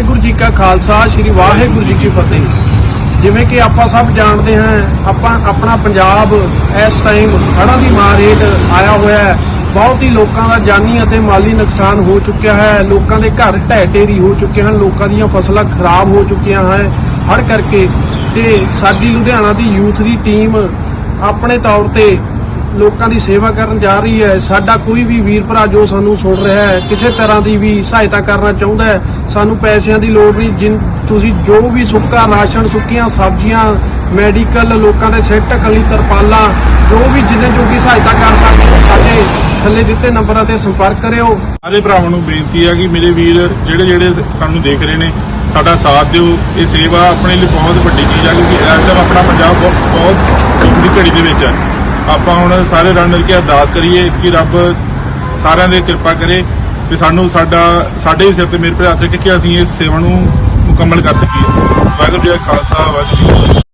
ਵਾਹਿਗੁਰੂ ਜੀ ਕਾ ਖਾਲਸਾ, ਸ੍ਰੀ ਵਾਹਿਗੁਰੂ ਜੀ ਕੀ ਫਤਿਹ। ਜਿਵੇਂ ਕਿ ਆਪਾਂ ਸਭ ਜਾਣਦੇ ਹਾਂ, ਆਪਾਂ ਆਪਣਾ ਪੰਜਾਬ ਇਸ ਟਾਈਮ ਹੜ੍ਹਾਂ ਦੀ ਮਾਰ ਹੇਠ ਆਇਆ ਹੋਇਆ ਹੈ। ਬਹੁਤ ਹੀ ਲੋਕਾਂ ਦਾ ਜਾਨੀ ਅਤੇ ਮਾਲੀ ਨੁਕਸਾਨ ਹੋ ਚੁੱਕਿਆ ਹੈ। ਲੋਕਾਂ ਦੇ ਘਰ ਢਹਿ ਢੇਰੀ ਹੋ ਚੁੱਕੇ ਹਨ। ਲੋਕਾਂ ਦੀਆਂ ਫਸਲਾਂ ਖਰਾਬ ਹੋ ਚੁੱਕੀਆਂ ਹਨ। ਹੜ ਕਰਕੇ ਤੇ ਸਾਡੀ ਲੁਧਿਆਣਾ ਦੀ ਯੂਥ ਦੀ ਟੀਮ ਆਪਣੇ ਤੌਰ ਤੇ ਲੋਕਾਂ ਦੀ ਸੇਵਾ ਕਰਨ ਜਾ ਰਹੀ ਹੈ। ਸਾਡਾ ਕੋਈ ਵੀ ਵੀਰ ਭਰਾ ਜੋ ਸਾਨੂੰ ਸੁਣ ਰਿਹਾ ਹੈ, ਕਿਸੇ ਤਰ੍ਹਾਂ ਦੀ ਵੀ ਸਹਾਇਤਾ ਕਰਨਾ ਚਾਹੁੰਦਾ ਹੈ, ਸਾਨੂੰ ਪੈਸਿਆਂ ਦੀ ਲੋੜ ਨਹੀਂ। ਜਿਨ ਤੁਸੀਂ ਜੋ ਵੀ ਸੁੱਕਾ, ਰਾਸ਼ਨ, ਸੁੱਕੀਆਂ ਸਬਜ਼ੀਆਂ, ਮੈਡੀਕਲ, ਲੋਕਾਂ ਦੇ ਸਿਰ ਢੱਕਣ ਤਰਪਾਲਾਂ, ਜੋ ਵੀ ਜਿੰਨੇ ਜੋਗੀ ਸਹਾਇਤਾ ਕਰ ਸਕਦੇ ਹੋ, ਸਾਡੇ ਥੱਲੇ ਦਿੱਤੇ ਨੰਬਰਾਂ ਤੇ ਸੰਪਰਕ ਕਰਿਓ। ਸਾਰੇ ਭਰਾਵਾਂ ਨੂੰ ਬੇਨਤੀ ਹੈ ਕਿ ਮੇਰੇ ਵੀਰ ਜਿਹੜੇ ਜਿਹੜੇ ਸਾਨੂੰ ਦੇਖ ਰਹੇ ਨੇ, ਸਾਡਾ ਸਾਥ ਦਿਓ। ਇਹ ਸੇਵਾ ਆਪਣੇ ਲਈ ਬਹੁਤ ਵੱਡੀ ਚੀਜ਼ ਹੈ ਕਿਉਂਕਿ ਇਸ ਟਾਈਮ ਆਪਣਾ ਪੰਜਾਬ ਬਹੁਤ ਬਹੁਤ ਦੀ ਘੜੀ ਦੇ ਵਿੱਚ ਹੈ। ਆਪਾਂ ਹੁਣ ਸਾਰੇ ਰਲ ਮਿਲ ਕੇ ਅਰਦਾਸ ਕਰੀਏ ਕਿ ਰੱਬ ਸਾਰਿਆਂ ਦੇ ਕਿਰਪਾ ਕਰੇ ਤੇ ਸਾਨੂੰ ਸਾਡਾ, ਸਾਡੇ ਹੀ ਸਿਰ ਤੇ ਮੇਰੇ ਭਰਾ ਤੇ ਕਿ ਅਸੀਂ ਇਸ ਸੇਵਾ ਨੂੰ ਮੁਕੰਮਲ ਕਰ ਸਕੀਏ। ਵਾਹਿਗੁਰੂ ਜੀ ਕਾ ਖਾਲਸਾ, ਵਾਹਿਗੁਰੂ ਜੀ